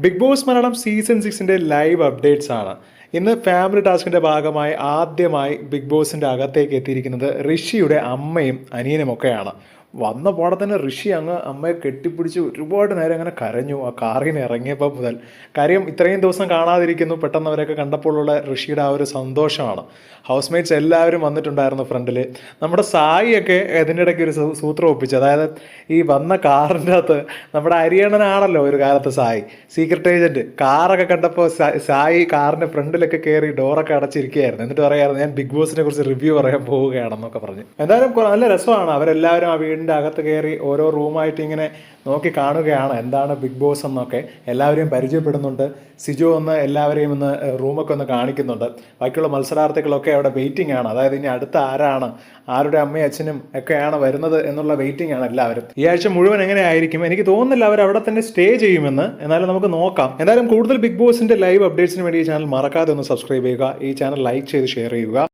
Big boss Malayalam season സിക്സിന്റെ live updates ആണ്. ഇന്ന് ഫാമിലി ടാസ്കിന്റെ ഭാഗമായി ആദ്യമായി ബിഗ് ബോസിന്റെ അകത്തേക്ക് എത്തിയിരിക്കുന്നത് ഋഷിയുടെ അമ്മയും അനിയനും ഒക്കെയാണ് വന്ന പാടെ തന്നെ ഋഷി അങ്ങ് അമ്മയെ കെട്ടിപ്പിടിച്ച് ഒരുപാട് നേരം അങ്ങനെ കരഞ്ഞു ആ കാറിന് ഇറങ്ങിയപ്പോൾ മുതൽ. കാര്യം ഇത്രയും ദിവസം കാണാതിരിക്കുന്നു. പെട്ടെന്ന് അവരൊക്കെ കണ്ടപ്പോഴുള്ള ഋഷിയുടെ ആ ഒരു സന്തോഷമാണ്. ഹൗസ് മേറ്റ്സ് എല്ലാവരും വന്നിട്ടുണ്ടായിരുന്നു ഫ്രണ്ടിൽ നമ്മുടെ സായിയൊക്കെ ഇതിന്റെ ഇടയ്ക്ക് ഒരു സൂത്രം ഒപ്പിച്ചു. അതായത് ഈ വന്ന കാറിന്റെ അകത്ത് നമ്മുടെ അരിയണനാണല്ലോ ഒരു കാലത്ത് സായി. സീക്രട്ട് ഏജന്റ് കാറൊക്കെ കണ്ടപ്പോൾ സായി കാറിന്റെ ഫ്രണ്ടിലൊക്കെ കയറി ഡോറൊക്കെ അടച്ചിരിക്കുകയായിരുന്നു. എന്നിട്ട് പറയായിരുന്നു ഞാൻ ബിഗ് ബോസിനെ കുറിച്ച് റിവ്യൂ പറയാൻ പോവുകയാണെന്നൊക്കെ പറഞ്ഞു. എന്തായാലും നല്ല രസമാണ്. അവരെല്ലാവരും ആ വീടിന്റെ അകത്ത് കയറി ഓരോ റൂമായിട്ട് ഇങ്ങനെ നോക്കി കാണുകയാണ് എന്താണ് ബിഗ് ബോസ് എന്നൊക്കെ. എല്ലാവരെയും പരിചയപ്പെടുന്നുണ്ട്. സിജു ഒന്ന് എല്ലാവരെയും ഒന്ന് റൂമൊക്കെ ഒന്ന് കാണിക്കുന്നുണ്ട്. ബാക്കിയുള്ള മത്സരാർത്ഥികളൊക്കെ അവിടെ വെയിറ്റിംഗ് ആണ്. അതായത് ഇനി അടുത്ത ആരാണ്? ആരുടെ അമ്മയും അച്ഛനും ഒക്കെയാണ് വരുന്നത് എന്നുള്ള വെയിറ്റിംഗ് ആണ് എല്ലാവരും. ഈ ആഴ്ച മുഴുവൻ എങ്ങനെയായിരിക്കും? എനിക്ക് തോന്നുന്നില്ല അവർ അവിടെ തന്നെ സ്റ്റേ ചെയ്യുമെന്ന്. എന്നാലും നമുക്ക് നോക്കാം. എന്തായാലും കൂടുതൽ ബിഗ് ബോസിന്റെ ലൈവ് അപ്ഡേറ്റ്സിന് വേണ്ടി ഈ ചാനൽ മറക്കാതെ ഒന്ന് സബ്സ്ക്രൈബ് ചെയ്യുക. ഈ ചാനൽ ലൈക്ക് ചെയ്ത് ഷെയർ ചെയ്യുക.